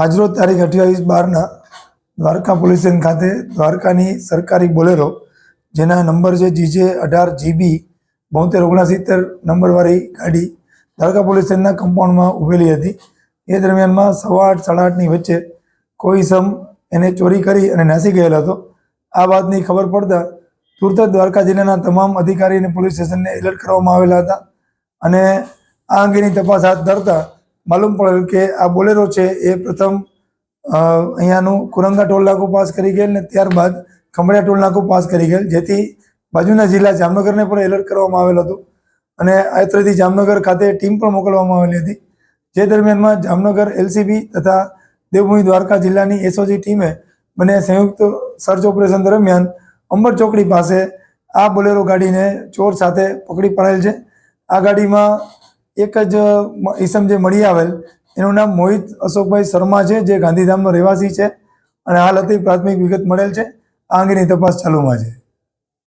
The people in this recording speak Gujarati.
આજરોજ તારીખ અઠ્યાવીસ બારના દ્વારકા પોલીસ સ્ટેશન ખાતે દ્વારકાની સરકારી બોલેરો, જેના નંબર છે જીજે અઢાર જીબી બોતેર ઓગણસિત્તેર નંબરવાળી ગાડી દ્વારકા પોલીસ સ્ટેશનના કમ્પાઉન્ડમાં ઊભેલી હતી. એ દરમિયાનમાં સવા આઠ, સાડા આઠની વચ્ચે કોઈ સમ એને ચોરી કરી અને નાસી ગયેલો હતો. આ વાતની ખબર પડતા તુરત જ દ્વારકા જિલ્લાના તમામ અધિકારી અને પોલીસ સ્ટેશનને એલર્ટ કરવામાં આવેલા હતા અને આ અંગેની તપાસ હાથ ધરતા માલુમ પડ્યું કે આ બોલેરો છે એ પ્રથમ અહીંયાનું કુરંગા ટોલ નાકુ પાસ કરી ગયેલ ને ત્યારબાદ ખંભળિયા ટોલ નાકુ પાસ કરી ગયેલ, જેથી બાજુના જિલ્લા જામનગરને પણ એલર્ટ કરવામાં આવેલ હતું. અને આયત્રથી જામનગર ખાતે ટીમ પણ મોકલવામાં આવેલી હતી. જે દરમિયાનમાં જામનગર એલસીબી તથા દેવભૂમિ દ્વારકા જિલ્લાની એસઓજી ટીમે બંને સંયુક્ત સર્ચ ઓપરેશન દરમિયાન અંબર ચોકડી પાસે આ બોલેરો ગાડીને ચોર સાથે પકડી પડાયેલ છે. આ ગાડીમાં એક જ ઈસમ જે મળી આવેલ, એનું નામ મોહિત અશોકભાઈ શર્મા છે, જે ગાંધીધામનો રહેવાસી છે અને હાલ હતી પ્રાથમિક વિગત મળેલ છે. આ અંગેની તપાસ ચાલુમાં છે.